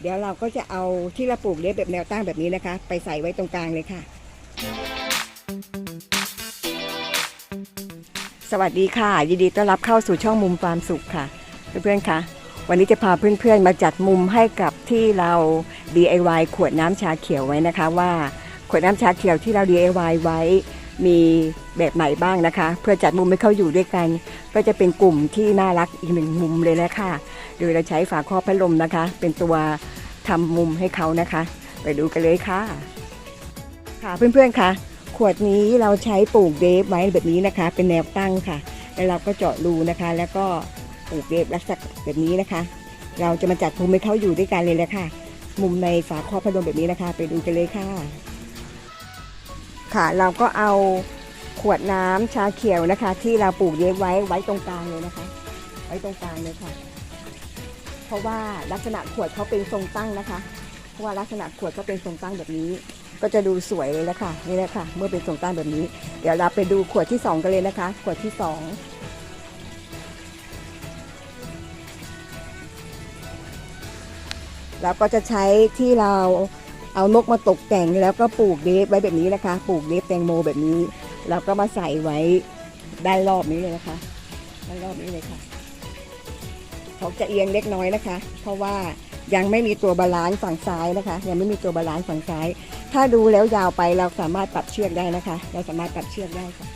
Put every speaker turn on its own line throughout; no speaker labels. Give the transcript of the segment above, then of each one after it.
เดี๋ยวเราก็จะเอาที่เราปลูกเล็บแบบแนวตั้งแบบนี้นะคะ ไปใส่ไว้ตรงกลางเลยค่ะ สวัสดีค่ะ ยินดีต้อนรับเข้าสู่ช่องมุมความสุขค่ะ เพื่อนๆคะวันนี้จะพาเพื่อนๆ มาจัดมุมให้กับที่เรา DIY ขวดน้ำชาเขียวไว้นะคะว่า ขวดน้ำชาเขียวที่เรา DIY ไว้ มีแบบไหนบ้างนะคะ เพื่อจัดมุมให้เขาอยู่ด้วยกัน ก็จะเป็นกลุ่มที่น่ารักอีกหนึ่งมุมเลยนะคะโดยเราใช้ฝาครอบพัดลมนะคะ เป็นตัวทำมุมให้เขานะคะ ไปดูกันเลยค่ะ ค่ะเพื่อนๆคะขวดนี้เราใช้ปลูกเดฟไว้แบบนี้นะคะ เป็นแนวตั้งค่ะ แล้วเราก็เจาะรูนะคะ แล้วก็ปลูกเดฟลักษณะแบบนี้นะคะ เราจะมาจัดมุมให้เขาอยู่ด้วยกันเลยแหละค่ะ มุมในฝาครอบพัดลมแบบนี้นะคะ ไปดูกันเลยค่ะ ค่ะ เราก็เอาขวดน้ำชาเขียวนะคะ ที่เราปลูกเดฟไว้ไว้ตรงกลางเลยนะคะ ไว้ตรงกลางเลยค่ะ เพราะว่าลักษณะขวดเขาเป็นทรงตั้งนะคะ เพราะว่าลักษณะขวดก็เป็นทรงตั้งแบบนี้ ก็จะดูสวยเลยล้วค่ะนี่แหละค่ะ เมื่อเป็นทรงตั้งแบบนี้ เดี๋ยวเราไปดูขวดที่สองกันเลยนะคะ ขวดที่สองเราก็จะใช้ที่เรา เอานกมาตกแต่งแล้วก็ปลูกเดฟไว้แบบนี้นะคะ ปลูกเดฟแตงโมแบบนี้ แล้วก็มาใส่ไว้ได้รอบนี้เลยนะคะได้รอบนี้เลยค่ะเขาจะเอียงเล็กน้อยนะคะ เพราะว่ายังไม่มีตัวบาลานซ์ฝั่งซ้ายนะคะ ยังไม่มีตัวบาลานซ์ฝั่งซ้าย ถ้าดูแล้วยาวไปเราสามารถปรับเชือกได้นะคะ เราสามารถปรับเชือกได้ค่ะ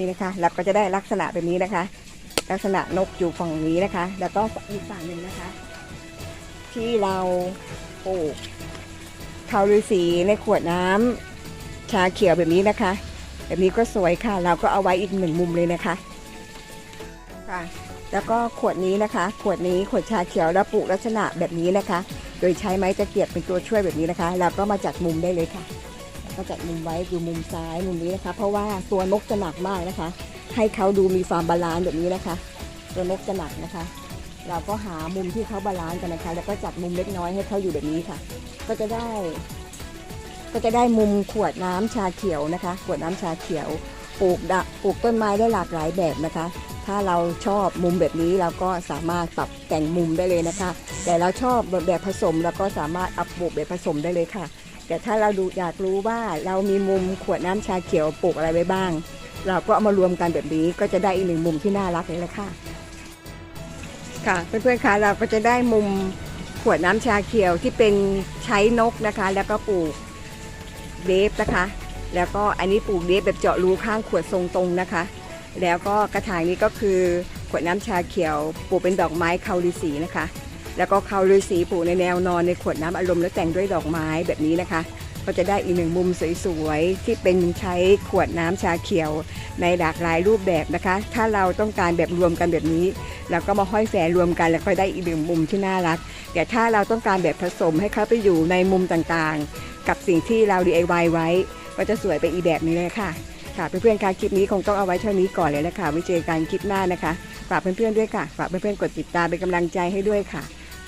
นี่นะคะเราก็จะได้ลักษณะแบบนี้นะคะ ลักษณะนกอยู่ฝั่งนี้นะคะ แล้วก็อีกฝั่งหนึ่งนะคะ ที่เราปลูกคาวฤาษีในขวดน้ำชาเขียวแบบนี้นะคะ แบบนี้ก็สวยค่ะ เราก็เอาไว้อีกหนึ่งมุมเลยนะคะค่ะแล้วก็ขวดนี้นะคะ ขวดนี้ขวดชาเขียวเราปลูกลักษณะแบบนี้นะคะ โดยใช้ไม้ตะเกียบเป็นตัวช่วยแบบนี้นะคะ เราก็มาจัดมุมได้เลยค่ะ ก็จัดมุมไว้ดูมุมซ้ายมุมนี้นะคะ เพราะว่าตัวนกจะหนักมากนะคะ ให้เขาดูมีความบาลานซ์แบบนี้นะคะ ตัวนกจะหนักนะคะ เราก็หามุมที่เขาบาลานซ์กันนะคะ แล้วก็จัดมุมเล็กน้อยให้เขาอยู่แบบนี้ค่ะ ก็จะได้ ก็จะได้มุมขวดน้ำชาเขียวนะคะ ขวดน้ำชาเขียวปลูกดะปลูกต้นไม้ได้หลากหลายแบบนะคะ ถ้าเราชอบมุมแบบนี้เราก็สามารถปรับแต่งมุมได้เลยนะคะ แต่เราชอบแบบแบบผสมเราก็สามารถอัพปลูกแบบผสมได้เลยค่ะ แต่ถ้าเราดูอยากรู้ว่าเรามีมุมขวดน้ำชาเขียวปลูกอะไรไว้บ้าง เราก็เอามารวมกันแบบนี้ก็จะได้อีกหนึ่งมุมที่น่ารักเลยละค่ะ ค่ะเพื่อนๆคะเราก็จะได้มุมขวดน้ำชาเขียวที่เป็นใช้นกนะคะ แล้วก็ปลูกเดฟนะคะ แล้วก็อันนี้ปลูกเดฟแบบเจาะรูข้างขวดทรงตรงนะคะ แล้วก็กระถางนี้ก็คือขวดน้ำชาเขียวปลูกเป็นดอกไม้คาฤาษีนะคะ แล้วก็คาฤาษีปลูกในแนวนอนในขวดน้ำอารมณ์แล้วแต่งด้วยดอกไม้แบบนี้นะคะ ก็จะได้อีกหนึ่งมุมสวยๆที่เป็นใช้ขวดน้ำชาเขียว ในหลากหลายรูปแบบนะคะ ถ้าเราต้องการแบบรวมกันแบบนี้แล้วก็มาห้อยแฝรวมกันแล้วก็ได้อีกหนึ่งมุมที่น่ารัก แต่ถ้าเราต้องการแบบผสมให้เขาไปอยู่ในมุมต่างๆ กับสิ่งที่เรา DIY ไว้ ก็จะสวยไปอีกแบบนี้เลยค่ะค่ะเพื่อนๆคะคลิปนี้คงต้องเอาไว้เท่านี้ก่อนเลยนะคะไว้เจอกันคลิปหน้านะคะฝากเพื่อนๆด้วยค่ะฝากเพื่อนๆกดติดตามเป็นกำลังใจให้ด้วยค่ะ